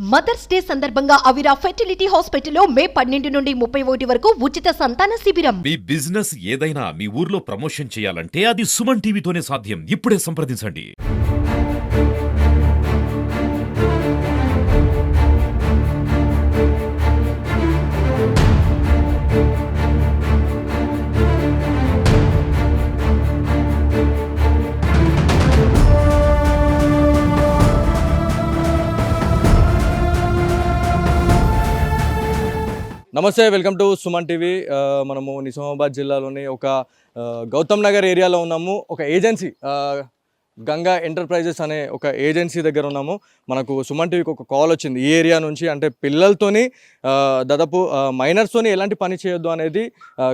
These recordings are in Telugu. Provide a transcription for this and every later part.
మదర్స్ డే సందర్భంగా అవిరా ఫెర్టిలిటీ హాస్పిటల్లో మే పన్నెండు నుండి ముప్పై ఒకటి వరకు ఉచిత సంతాన శిబిరం. మీ బిజినెస్ ఏదైనా మీ ఊర్లో ప్రమోషన్ చేయాలంటే అది సుమన్ టీవీతోనే సాధ్యం. ఇప్పుడే సంప్రదించండి. నమస్తే వెల్కమ్ టు సుమన్ టీవీ. మనము నిజామాబాద్ జిల్లాలోని ఒక గౌతమ్ నగర్ ఏరియాలో ఉన్నాము. ఒక ఏజెన్సీ గంగా ఎంటర్ప్రైజెస్ అనే ఒక ఏజెన్సీ దగ్గర ఉన్నాము. మనకు సుమన్ టీవీకి ఒక కాల్ వచ్చింది. ఈ ఏరియా నుంచి అంటే పిల్లలతోని దాదాపు ఆ, మైనర్స్తోని ఎలాంటి పని చేయొద్దు అనేది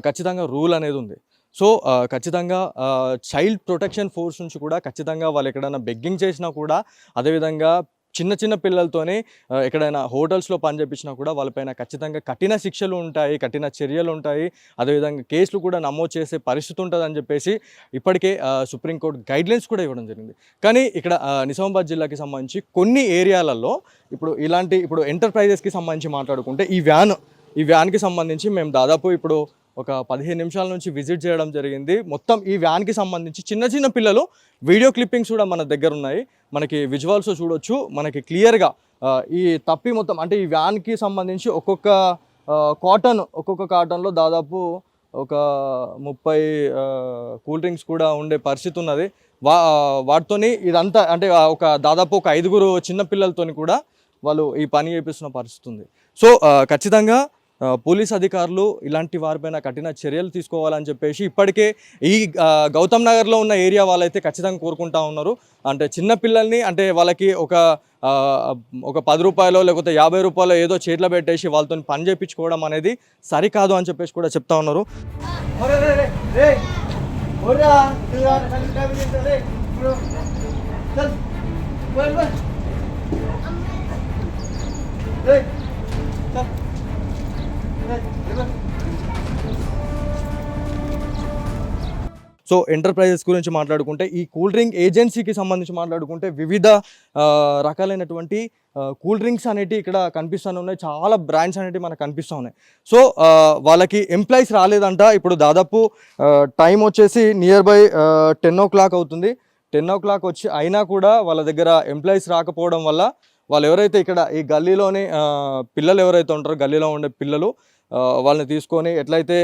ఖచ్చితంగా రూల్ అనేది ఉంది. సో ఖచ్చితంగా చైల్డ్ ప్రొటెక్షన్ ఫోర్స్ నుంచి కూడా ఖచ్చితంగా వాళ్ళు ఎక్కడైనా బెగ్గింగ్ చేసినా కూడా అదేవిధంగా చిన్న చిన్న పిల్లలతోనే ఎక్కడైనా హోటల్స్లో పని చేపించినా కూడా వాళ్ళపైన ఖచ్చితంగా కఠిన శిక్షలు ఉంటాయి కఠిన చర్యలు ఉంటాయి. అదేవిధంగా కేసులు కూడా నమోదు చేసే పరిస్థితి ఉంటుందని చెప్పేసి ఇప్పటికే సుప్రీంకోర్టు గైడ్లైన్స్ కూడా ఇవ్వడం జరిగింది. కానీ ఇక్కడ నిజామాబాద్ జిల్లాకి సంబంధించి కొన్ని ఏరియాలలో ఇప్పుడు ఇలాంటి ఇప్పుడు ఎంటర్ప్రైజెస్కి సంబంధించి మాట్లాడుకుంటే ఈ వ్యాన్ ఈ వ్యాన్కి సంబంధించి మేము దాదాపు ఇప్పుడు ఒక పదిహేను నిమిషాల నుంచి విజిట్ చేయడం జరిగింది. మొత్తం ఈ వ్యాన్కి సంబంధించి చిన్న చిన్న పిల్లలు వీడియో క్లిప్పింగ్స్ కూడా మన దగ్గర ఉన్నాయి. మనకి విజువల్స్ చూడొచ్చు. మనకి క్లియర్గా ఈ తప్పి మొత్తం అంటే ఈ వ్యాన్కి సంబంధించి ఒక్కొక్క కాటన్ ఒక్కొక్క కాటన్లో దాదాపు ఒక ముప్పై కూల్ డ్రింక్స్ కూడా ఉండే పరిస్థితి ఉన్నది. వా వాటితోని ఇదంతా అంటే ఒక దాదాపు ఒక ఐదుగురు చిన్న పిల్లలతోని కూడా వాళ్ళు ఈ పని చేపిస్తున్న పరిస్థితి ఉంది. సో ఖచ్చితంగా పోలీస్ అధికారులు ఇలాంటి వారిపైన కఠిన చర్యలు తీసుకోవాలని చెప్పేసి ఇప్పటికే ఈ గౌతమ్ నగర్లో ఉన్న ఏరియా వాళ్ళైతే ఖచ్చితంగా కోరుకుంటా ఉన్నారు. అంటే చిన్న పిల్లల్ని అంటే వాళ్ళకి ఒక ఒక పది రూపాయలు లేకపోతే యాభై రూపాయలు ఏదో చేతిలో పెట్టేసి వాళ్ళతో పని చేయించుకోవడం అనేది సరికాదు అని చెప్పేసి కూడా చెప్తా ఉన్నారు. సో ఎంటర్ప్రైజెస్ గురించి మాట్లాడుకుంటే ఈ కూల్ డ్రింక్ ఏజెన్సీకి సంబంధించి మాట్లాడుకుంటే వివిధ రకాలైనటువంటి కూల్ డ్రింక్స్ అనేటివి ఇక్కడ కనిపిస్తూనే ఉన్నాయి. చాలా బ్రాండ్స్ అనేటివి మనకు కనిపిస్తూ ఉన్నాయి. సో వాళ్ళకి ఎంప్లాయీస్ రాలేదంట. ఇప్పుడు దాదాపు టైం వచ్చేసి near by ten o'clock అవుతుంది. టెన్ ఓ క్లాక్ వచ్చి అయినా కూడా వాళ్ళ దగ్గర ఎంప్లాయీస్ రాకపోవడం వల్ల వాళ్ళు ఎవరైతే ఇక్కడ ఈ గల్లీలోని పిల్లలు ఎవరైతే ఉంటారో గల్లీలో ఉండే పిల్లలు వాళ్ళని తీసుకొని ఎట్లయితే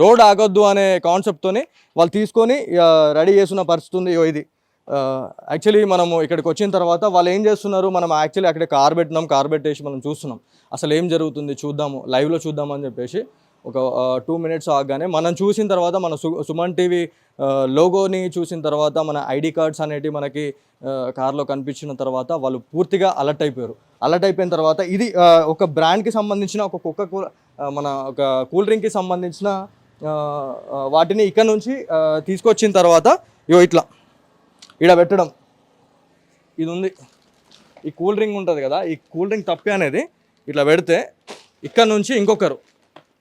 లోడ్ ఆగొద్దు అనే కాన్సెప్ట్తోని వాళ్ళు తీసుకొని రెడీ చేస్తున్న పరిస్థితి ఉంది. ఇది. యాక్చువల్లీ మనము ఇక్కడికి వచ్చిన తర్వాత వాళ్ళు ఏం చేస్తున్నారు? మనం యాక్చువల్లీ అక్కడ కార్ పెట్టినాం కార్ పెట్టేసి మనం చూస్తున్నాం. అసలు ఏం జరుగుతుంది? చూద్దాము. లైవ్లో చూద్దామని చెప్పేసి ఒక టూ మినిట్స్ ఆగగానే మనం చూసిన తర్వాత మన సు సుమన్ టీవీ లోగోని చూసిన తర్వాత మన ఐడి కార్డ్స్ అనేటివి మనకి కార్లో కనిపించిన తర్వాత వాళ్ళు పూర్తిగా అలర్ట్ అయిపోయారు. అలర్ట్ అయిపోయిన తర్వాత ఇది ఒక బ్రాండ్కి సంబంధించిన ఒక కుక్క కూడా మన ఒక కూల్ డ్రింక్కి సంబంధించిన వాటిని ఇక్కడ నుంచి తీసుకొచ్చిన తర్వాత ఇగో ఇట్లా ఇడ పెట్టడం. ఇది ఉంది ఈ కూల్ డ్రింక్ ఉంటుంది కదా ఈ కూల్ డ్రింక్ తప్పి అనేది ఇట్లా పెడితే ఇక్కడ నుంచి ఇంకొకరు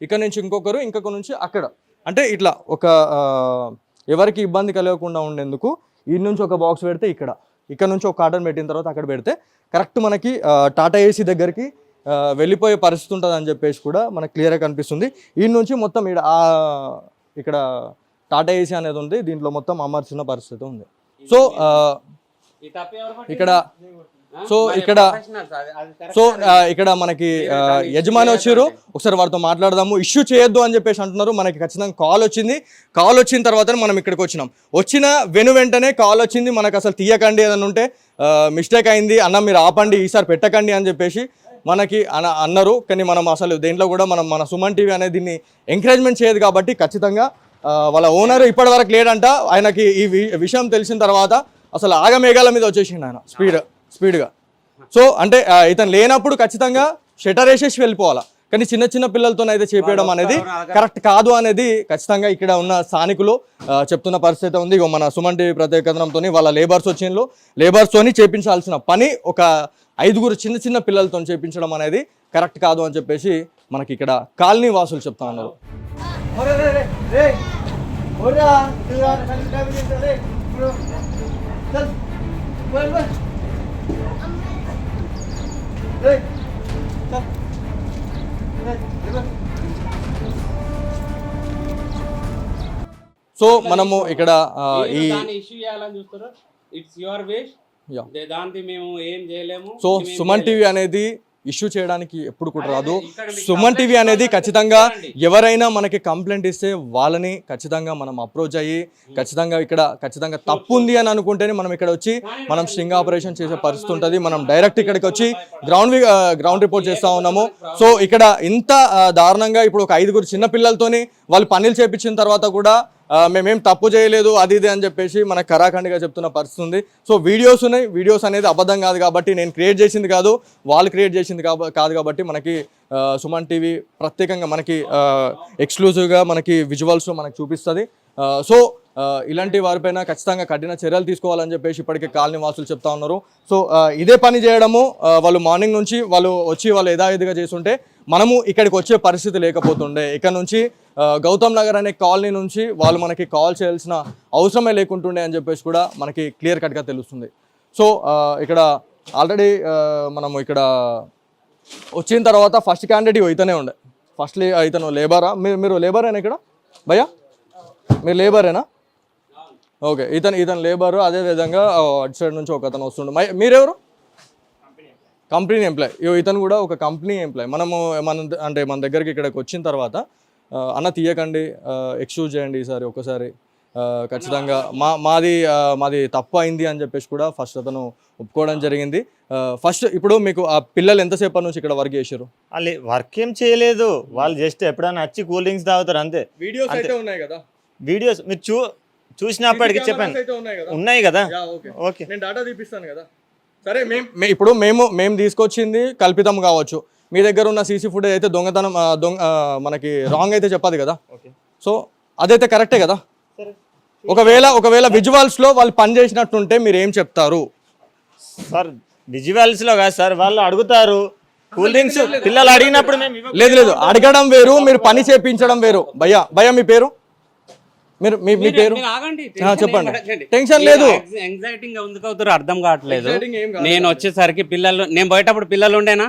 ఇక్కడ నుంచి ఇంకొకరు ఇంకొక నుంచి అక్కడ. అంటే ఇట్లా ఒక ఎవరికి ఇబ్బంది కలగకుండా ఉండేందుకు ఈ నుంచి ఒక బాక్స్ పెడితే ఇక్కడ. ఇక్కడ నుంచి ఒక కాటన్ పెట్టిన తర్వాత అక్కడ పెడితే కరెక్ట్ మనకి టాటా ఏసీ దగ్గరికి వెళ్ళిపోయే పరిస్థితి ఉంటుంది అని చెప్పేసి కూడా మనకు క్లియర్గా కనిపిస్తుంది. ఈ నుంచి మొత్తం ఇక్కడ ఇక్కడ టాటా ఏసీ అనేది ఉంది. దీంట్లో మొత్తం అమర్చిన పరిస్థితి ఉంది. సో ఇక్కడ సో ఇక్కడ సో ఇక్కడ మనకి యజమాని వచ్చారు. ఒకసారి వారితో మాట్లాడదాము. ఇష్యూ చేయొద్దు అని చెప్పేసి అంటున్నారు. మనకి ఖచ్చితంగా కాల్ వచ్చింది. కాల్ వచ్చిన తర్వాత మనం ఇక్కడికి వచ్చినాం. వచ్చిన వెను వెంటనే కాల్ వచ్చింది. మనకు అసలు తీయకండి ఏదైనా ఉంటే మిస్టేక్ అయింది. అన్న మీరు ఆపండి ఈసారి పెట్టకండి అని చెప్పేసి మనకి అన అన్నారు. కానీ మనం అసలు దేంట్లో కూడా మనం మన సుమన్ టీవీ అనేది దీన్ని ఎంకరేజ్మెంట్ చేయదు కాబట్టి ఖచ్చితంగా వాళ్ళ ఓనర్ ఇప్పటివరకు లేడంట. ఆయనకి ఈ విషయం తెలిసిన తర్వాత అసలు ఆగమేఘాల మీద వచ్చేసిండు ఆయన. స్పీడ్ స్పీడ్గా. సో అంటే ఇతను లేనప్పుడు ఖచ్చితంగా షటర్ వేసేసి వెళ్ళిపోవాలా. కానీ చిన్న చిన్న పిల్లలతో అయితే చేపేయడం అనేది కరెక్ట్ కాదు అనేది ఖచ్చితంగా ఇక్కడ ఉన్న స్థానికులు చెప్తున్న పరిస్థితి ఉంది. ఇగో మన సుమన్ టీవీ ప్రత్యేక కథనంతో వాళ్ళ లేబర్స్ వచ్చిండ్రు. లేబర్స్తోని చేపించాల్సిన పని ఒక ఐదుగురు చిన్న చిన్న పిల్లలతో చేపించడం అనేది కరెక్ట్ కాదు అని చెప్పేసి మనకి ఇక్కడ కాలనీ వాసులు చెప్తా ఉన్నారు. अरे సో మనము ఇక్కడ ఈ ఇష్యూ చేయాలని చూస్తారు ఇట్స్ యువర్ వేస్ట్. దానికి మేము ఏం చేయలేము సో సుమన్ టీవీ. అనేది ఇష్యూ చేయడానికి ఎప్పుడు కూడా రాదు. సుమన్ టీవీ అనేది ఖచ్చితంగా. ఎవరైనా మనకి కంప్లైంట్ ఇస్తే వాళ్ళని ఖచ్చితంగా మనం అప్రోచ్ అయ్యి ఖచ్చితంగా ఇక్కడ ఖచ్చితంగా తప్పు ఉంది అని అనుకుంటేనే మనం ఇక్కడ వచ్చి మనం స్ట్రింగ్ ఆపరేషన్ చేసే పరిస్థితి ఉంటుంది. మనం డైరెక్ట్ ఇక్కడికి వచ్చి గ్రౌండ్ గ్రౌండ్ రిపోర్ట్ చేస్తా ఉన్నాము. సో ఇక్కడ ఇంత దారుణంగా ఇప్పుడు ఒక ఐదుగురు చిన్న పిల్లలతోని వాళ్ళు పనులు చేపించిన తర్వాత కూడా మేమేం తప్పు చేయలేదు అది ఇది అని చెప్పేసి మన కరాఖండిగా చెప్తున్న పరిస్థితి ఉంది. సో వీడియోస్ ఉన్నాయి. వీడియోస్ అనేది అబద్ధం కాదు కాబట్టి నేను క్రియేట్ చేసింది కాదు. వాళ్ళు క్రియేట్ చేసింది కాదు కాబట్టి మనకి సుమన్ టీవీ ప్రత్యేకంగా మనకి ఎక్స్క్లూజివ్గా మనకి విజువల్స్ మనకి చూపిస్తుంది. సో ఇలాంటి వారిపైన ఖచ్చితంగా కఠిన చర్యలు తీసుకోవాలని చెప్పేసి ఇప్పటికే కాలనీ వాసులు చెప్తా ఉన్నారు. సో ఇదే పని చేయడము వాళ్ళు మార్నింగ్ నుంచి వాళ్ళు వచ్చి వాళ్ళు యథాయిధిగా చేస్తుంటే మనము ఇక్కడికి వచ్చే పరిస్థితి లేకపోతుండే. ఇక్కడ నుంచి గౌతమ్ నగర్ అనే కాలనీ నుంచి వాళ్ళు మనకి కాల్ చేయాల్సిన అవసరమే లేకుంటుండే అని చెప్పేసి కూడా మనకి క్లియర్ కట్గా తెలుస్తుంది. సో ఇక్కడ ఆల్రెడీ మనము ఇక్కడ వచ్చిన తర్వాత ఫస్ట్ క్యాండిడేట్ ఇతనే ఉండే. ఫస్ట్ ఇతను లేబరా? మీరు మీరు లేబరేనా ఇక్కడ? భయ్యా? మీరు లేబరేనా? ఓకే ఇతను ఇతను లేబరు అదే విధంగా ఆ, అటు సైడ్ నుంచి ఒక అతను వస్తుండే. మీరెవరు? Company employee. ఇతను కూడా ఒక కంపెనీ ఎంప్లాయ్. మనము మన అంటే మన దగ్గరికి ఇక్కడికి వచ్చిన తర్వాత అన్న తీయకండి ఎక్స్క్యూజ్ చేయండి ఈసారి ఒకసారి ఖచ్చితంగా మా మాది మాది తప్పు అయింది అని చెప్పేసి కూడా ఫస్ట్ అతను ఒప్పుకోవడం జరిగింది. ఫస్ట్ ఇప్పుడు మీకు ఆ పిల్లలు ఎంతసేపటి నుంచి ఇక్కడ వర్క్ చేశారు వాళ్ళు వర్క్ ఏం చేయలేదు. వాళ్ళు జస్ట్ ఎప్పుడైనా వచ్చి కూల్ డ్రింక్స్ తాగుతారు అంతే. వీడియోస్. అయితే ఉన్నాయి కదా. వీడియోస్ మీరు చూ చూసినప్పటికీ చెప్పాను ఉన్నాయి కదా? ఉన్నాయి కదా? Yeah, okay. ఓకే. నేను డాటా తీపిస్తాను కదా? సరే మేము ఇప్పుడు మేము మేము తీసుకొచ్చింది కల్పితం కావచ్చు. మీ దగ్గర ఉన్న సీసీ ఫుటేజ్ అయితే దొంగతనం దొంగ మనకి రాంగ్ అయితే చెప్పదు కదా? ఓకే. సో అదైతే కరెక్టే కదా? ఒకవేళ ఒకవేళ విజువల్స్లో వాళ్ళు పని చేసినట్టుంటే మీరు ఏం చెప్తారు? సార్ విజువల్స్లో కాదు సార్ వాళ్ళు అడుగుతారు. కూల్ డ్రింక్స్ పిల్లలు అడిగినప్పుడు లేదు లేదు. అడగడం వేరు మీరు పని చేపించడం వేరు. భయ్యా భయ్యా మీ పేరు? మీరు మీ పేరు? ఆగండి చెప్పండి. టెన్షన్ లేదు. ఎందుకు అవుతారో అర్థం కావట్లేదు. నేను వచ్చేసరికి పిల్లలు నేను పోయేటప్పుడు పిల్లలు ఉండేనా?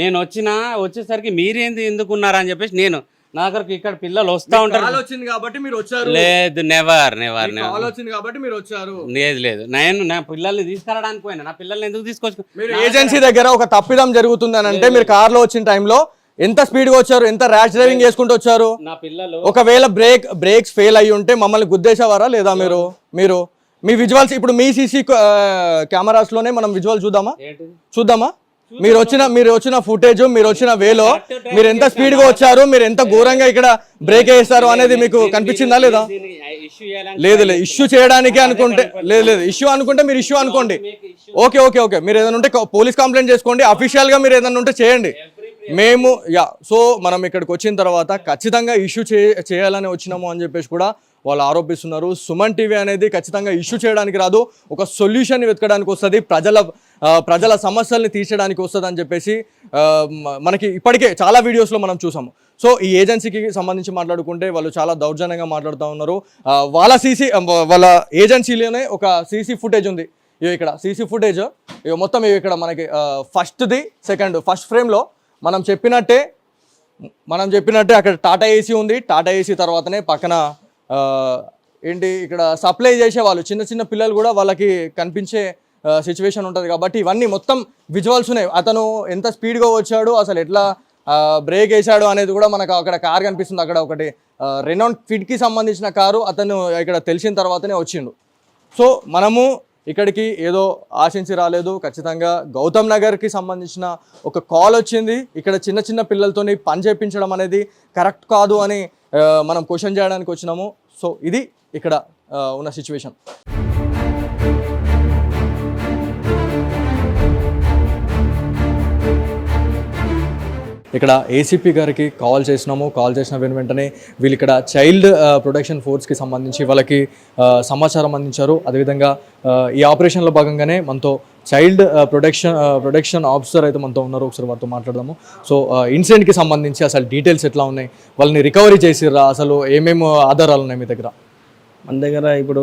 నేను వచ్చిన వచ్చేసరికి మీరేంది ఎందుకు ఉన్నారా అని చెప్పేసి నేను నా దగ్గరకు ఇక్కడ పిల్లలు వస్తా ఉంటారు. వచ్చింది కాబట్టి మీరు వచ్చారు. లేదు నెవర్ నెవర్ నెవర్ వచ్చింది కాబట్టి మీరు వచ్చారు. లేదు లేదు. నేను నా పిల్లల్ని తీసుకురావడానికి పోయినా. నా పిల్లల్ని ఎందుకు తీసుకొచ్చు మీరు ఏజెన్సీ దగ్గర ఒక తప్పిదం జరుగుతుంది అని అంటే మీరు కార్లో వచ్చిన టైంలో ఎంత స్పీడ్గా వచ్చారు? ఎంత ర్యాష్ డ్రైవింగ్ చేసుకుంటూ వచ్చారు? నా పిల్లలు. ఒకవేళ బ్రేక్ బ్రేక్స్ ఫెయిల్ అయ్యి ఉంటే మమ్మల్ని గుద్దేసేవారా లేదా మీరు? మీరు? మీ విజువల్స్ ఇప్పుడు మీ సీసీ కెమెరాస్లోనే మనం విజువల్ చూద్దామా? చూద్దామా? మీరు వచ్చిన మీరు వచ్చిన ఫుటేజ్ మీరు వచ్చిన వేలో మీరు ఎంత స్పీడ్గా వచ్చారు? మీరు ఎంత ఘోరంగా ఇక్కడ బ్రేక్ వేస్తారు అనేది మీకు కనిపించిందా లేదా? లేదు లేదు. ఇష్యూ చేయడానికి అనుకుంటే లేదు లేదు. ఇష్యూ అనుకుంటే మీరు ఇష్యూ అనుకోండి. ఓకే ఓకే ఓకే మీరు ఏదైనా ఉంటే పోలీస్ కంప్లైంట్ చేసుకోండి. అఫీషియల్గా మీరు ఏదైనా ఉంటే చేయండి. మేము యా సో మనం ఇక్కడికి వచ్చిన తర్వాత ఖచ్చితంగా ఇష్యూ చే చేయాలని వచ్చినాము అని చెప్పేసి కూడా వాళ్ళు ఆరోపిస్తున్నారు. సుమన్ టీవీ అనేది ఖచ్చితంగా ఇష్యూ చేయడానికి రాదు ఒక సొల్యూషన్ వెతకడానికి వస్తుంది ప్రజల ప్రజల సమస్యల్ని తీర్చడానికి వస్తుంది అని చెప్పేసి మనకి ఇప్పటికే చాలా వీడియోస్లో మనం చూసాము. సో ఈ ఏజెన్సీకి సంబంధించి మాట్లాడుకుంటే వాళ్ళు చాలా దౌర్జన్యంగా మాట్లాడుతూ ఉన్నారు. వాళ్ళ సీసీ వాళ్ళ ఏజెన్సీలోనే ఒక సీసీ ఫుటేజ్ ఉంది. ఇవి ఇక్కడ సీసీ ఫుటేజ్ ఇవి మొత్తం ఇవి ఇక్కడ మనకి ఫస్ట్ది సెకండ్ ఫస్ట్ ఫ్రేమ్లో మనం చెప్పినట్టే మనం చెప్పినట్టే అక్కడ టాటా ఏసీ ఉంది. టాటా ఏసీ తర్వాతనే పక్కన ఏంటి ఇక్కడ సప్లై చేసే వాళ్ళు చిన్న చిన్న పిల్లలు కూడా వాళ్ళకి కనిపించే సిచ్యువేషన్ ఉంటుంది కాబట్టి ఇవన్నీ మొత్తం విజువల్స్ ఉన్నాయి. అతను ఎంత స్పీడ్గా వచ్చాడు అసలు ఎట్లా బ్రేక్ వేసాడు అనేది కూడా మనకు అక్కడ కార్ కనిపిస్తుంది. అక్కడ ఒకటి రెనౌండ్ ఫిట్కి సంబంధించిన కారు అతను ఇక్కడ తెలిసిన తర్వాతనే వచ్చిండు. సో మనము ఇక్కడికి ఏదో ఆశించి రాలేదు. ఖచ్చితంగా గౌతమ్ నగర్కి సంబంధించిన ఒక కాల్ వచ్చింది. ఇక్కడ చిన్న చిన్న పిల్లలతోని పని చేయించడం అనేది కరెక్ట్ కాదు అని మనం క్వశ్చన్ చేయడానికి వచ్చినాము. సో ఇది ఇక్కడ ఉన్న సిచ్యువేషన్. ఇక్కడ ఏసీపీ గారికి కాల్ చేసినాము. కాల్ చేసిన వెను వెంటనే వీళ్ళు ఇక్కడ చైల్డ్ ప్రొటెక్షన్ ఫోర్స్కి సంబంధించి వాళ్ళకి uh, సమాచారం అందించారు. అదేవిధంగా uh, ఈ ఆపరేషన్లో భాగంగానే మనతో చైల్డ్ ప్రొటెక్షన్ ప్రొటెక్షన్ ఆఫీసర్ అయితే మనతో ఉన్నారు. ఒకసారి వారితో మాట్లాడదాము. సో ఇన్సిడెంట్కి uh, సంబంధించి అసలు డీటెయిల్స్ ఎట్లా ఉన్నాయి? వాళ్ళని రికవరీ చేసిర్రా? అసలు ఏమేమి ఆధారాలు ఉన్నాయి మీ దగ్గర? మన దగ్గర ఇప్పుడు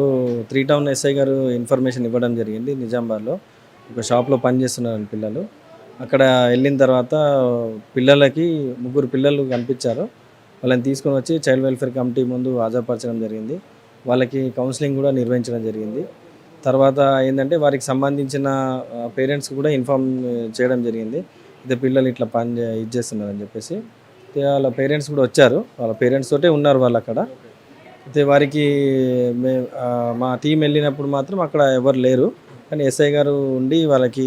త్రీ టౌన్ ఎస్ఐ గారు ఇన్ఫర్మేషన్ ఇవ్వడం జరిగింది నిజామాబాద్లో ఒక షాప్లో పనిచేస్తున్నారు పిల్లలు. అక్కడ వెళ్ళిన తర్వాత పిల్లలకి ముగ్గురు పిల్లలు కనిపించారు. వాళ్ళని తీసుకొని వచ్చి చైల్డ్ వెల్ఫేర్ కమిటీ ముందు హాజరుపరచడం జరిగింది. వాళ్ళకి కౌన్సిలింగ్ కూడా నిర్వహించడం జరిగింది. తర్వాత ఏంటంటే వారికి సంబంధించిన పేరెంట్స్ కూడా ఇన్ఫామ్ చేయడం జరిగింది. ఇదే పిల్లలు ఇట్లా పని చే- ఇది చేస్తున్నారని చెప్పేసి. అయితే వాళ్ళ పేరెంట్స్ కూడా వచ్చారు. వాళ్ళ పేరెంట్స్ తోటే ఉన్నారు వాళ్ళు అక్కడ. అయితే వారికి మే మా టీం వెళ్ళినప్పుడు మాత్రం అక్కడ ఎవరు లేరు. కానీ ఎస్ఐ గారు ఉండి వాళ్ళకి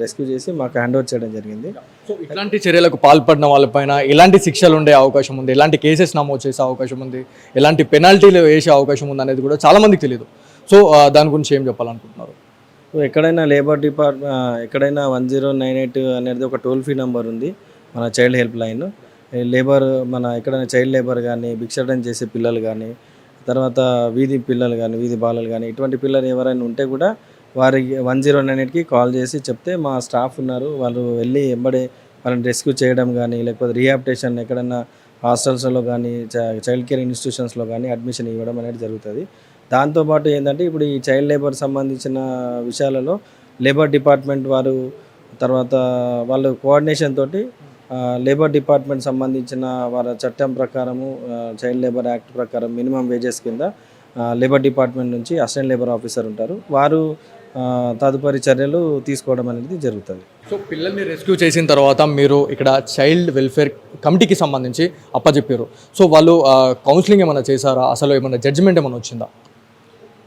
రెస్క్యూ చేసి మాకు హ్యాండ్ ఓవర్ చేయడం జరిగింది. సో ఇట్లాంటి చర్యలకు పాల్పడిన వాళ్ళపైన ఎలాంటి శిక్షలు ఉండే అవకాశం ఉంది ఎలాంటి కేసెస్ నమోదు చేసే అవకాశం ఉంది ఎలాంటి పెనాల్టీలు వేసే అవకాశం ఉంది అనేది కూడా చాలా మందికి తెలియదు సో దాని గురించి ఏం చెప్పాలనుకుంటున్నారు? సో ఎక్కడైనా లేబర్ డిపార్ట్ ఆ, ఎక్కడైనా వన్ జీరో నైన్ ఎయిట్ అనేది ఒక టోల్ ఫ్రీ నెంబర్ ఉంది మన చైల్డ్ హెల్ప్ లైన్. లేబర్ మన ఎక్కడైనా చైల్డ్ లేబర్ కానీ భిక్షాటన చేసే పిల్లలు కానీ తర్వాత వీధి పిల్లలు కానీ వీధి బాలలు కానీ ఇటువంటి పిల్లలు ఎవరైనా ఉంటే కూడా వారికి వన్ జీరో నైన్కి కాల్ చేసి చెప్తే మా స్టాఫ్ ఉన్నారు. వాళ్ళు వెళ్ళి ఎంబడే వాళ్ళని రెస్క్యూ చేయడం కానీ లేకపోతే రీహాబిటేషన్ ఎక్కడైనా హాస్టల్స్లో కానీ చైల్డ్ కేర్ ఇన్స్టిట్యూషన్స్లో కానీ అడ్మిషన్ ఇవ్వడం అనేది జరుగుతుంది. దాంతోపాటు ఏంటంటే ఇప్పుడు ఈ చైల్డ్ లేబర్ సంబంధించిన విషయాలలో లేబర్ డిపార్ట్మెంట్ వారు తర్వాత వాళ్ళు కోఆర్డినేషన్ తోటి లేబర్ డిపార్ట్మెంట్ సంబంధించిన వాళ్ళ చట్టం ప్రకారము చైల్డ్ లేబర్ యాక్ట్ ప్రకారం మినిమం వేజెస్ కింద లేబర్ డిపార్ట్మెంట్ నుంచి అసిస్టెంట్ లేబర్ ఆఫీసర్ ఉంటారు. వారు తదుపరి చర్యలు తీసుకోవడం అనేది జరుగుతుంది. సో పిల్లల్ని రెస్క్యూ చేసిన తర్వాత మీరు ఇక్కడ చైల్డ్ వెల్ఫేర్ కమిటీకి సంబంధించి అప్పచెప్పారు సో వాళ్ళు కౌన్సిలింగ్ ఏమైనా చేశారా? అసలు ఏమైనా జడ్జిమెంట్ ఏమైనా వచ్చిందా?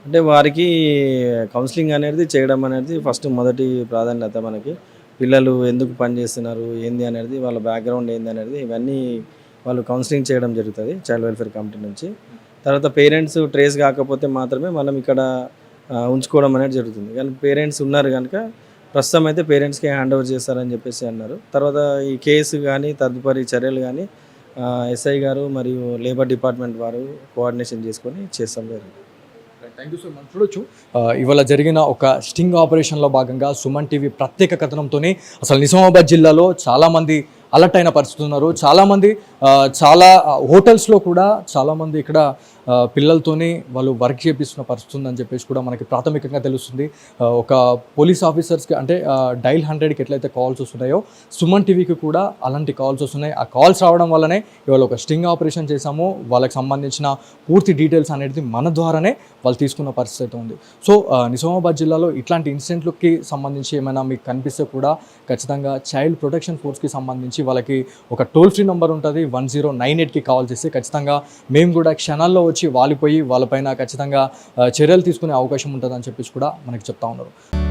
అంటే వారికి కౌన్సిలింగ్ అనేది చేయడం అనేది ఫస్ట్ మొదటి ప్రాధాన్యత మనకి. పిల్లలు ఎందుకు పని చేస్తున్నారు? ఏంది అనేది వాళ్ళ బ్యాక్గ్రౌండ్ ఏంది అనేది ఇవన్నీ వాళ్ళు కౌన్సిలింగ్ చేయడం జరుగుతుంది చైల్డ్ వెల్ఫేర్ కమిటీ నుంచి. తర్వాత పేరెంట్స్ ట్రేస్ కాకపోతే మాత్రమే మనం ఇక్కడ ఉంచుకోవడం అనేది జరుగుతుంది. కానీ పేరెంట్స్ ఉన్నారు కనుక ప్రస్తుతం అయితే పేరెంట్స్కి హ్యాండ్ ఓవర్ చేస్తారని చెప్పేసి అన్నారు. తర్వాత ఈ కేసు కానీ తదుపరి చర్యలు కానీ ఎస్ఐ గారు మరియు లేబర్ డిపార్ట్మెంట్ వారు కోఆర్డినేషన్ చేసుకొని చేస్తాం జరుగుతుంది. థ్యాంక్ యూ సో మచ్ చూడొచ్చు. ఇవాళ జరిగిన ఒక స్టింగ్ ఆపరేషన్లో భాగంగా సుమన్ టీవీ ప్రత్యేక కథనంతోనే అసలు నిజామాబాద్ జిల్లాలో చాలామంది అలర్ట్ అయిన పరిస్థితి ఉన్నారు. చాలామంది చాలా హోటల్స్లో కూడా చాలామంది ఇక్కడ పిల్లలతోనే వాళ్ళు వర్క్ చేపిస్తున్న పరిస్థితి ఉందని చెప్పేసి కూడా మనకి ప్రాథమికంగా తెలుస్తుంది. ఒక పోలీస్ ఆఫీసర్స్కి అంటే డైల్ హండ్రెడ్కి ఎట్లయితే కాల్స్ వస్తున్నాయో సుమన్ టీవీకి కూడా అలాంటి కాల్స్ వస్తున్నాయి. ఆ కాల్స్ రావడం వల్లనే ఇవాళ ఒక స్టింగ్ ఆపరేషన్ చేశాము. వాళ్ళకి సంబంధించిన పూర్తి డీటెయిల్స్ అనేది మన ద్వారానే వాళ్ళు తీసుకున్న పరిస్థితి అయితే ఉంది. సో నిజామాబాద్ జిల్లాలో ఇట్లాంటి ఇన్సిడెంట్లకి సంబంధించి ఏమైనా మీకు కనిపిస్తే కూడా ఖచ్చితంగా చైల్డ్ ప్రొటెక్షన్ ఫోర్స్కి సంబంధించి వాళ్ళకి ఒక టోల్ ఫ్రీ నెంబర్ ఉంటుంది. వన్ జీరో నైన్ ఎయిట్కి కాల్ చేస్తే ఖచ్చితంగా మేము కూడా క్షణాల్లో వచ్చి వాలిపోయి వాళ్ళపైన ఖచ్చితంగా చర్యలు తీసుకునే అవకాశం ఉంటుందని చెప్పేసి కూడా మనకి చెప్తా ఉన్నారు.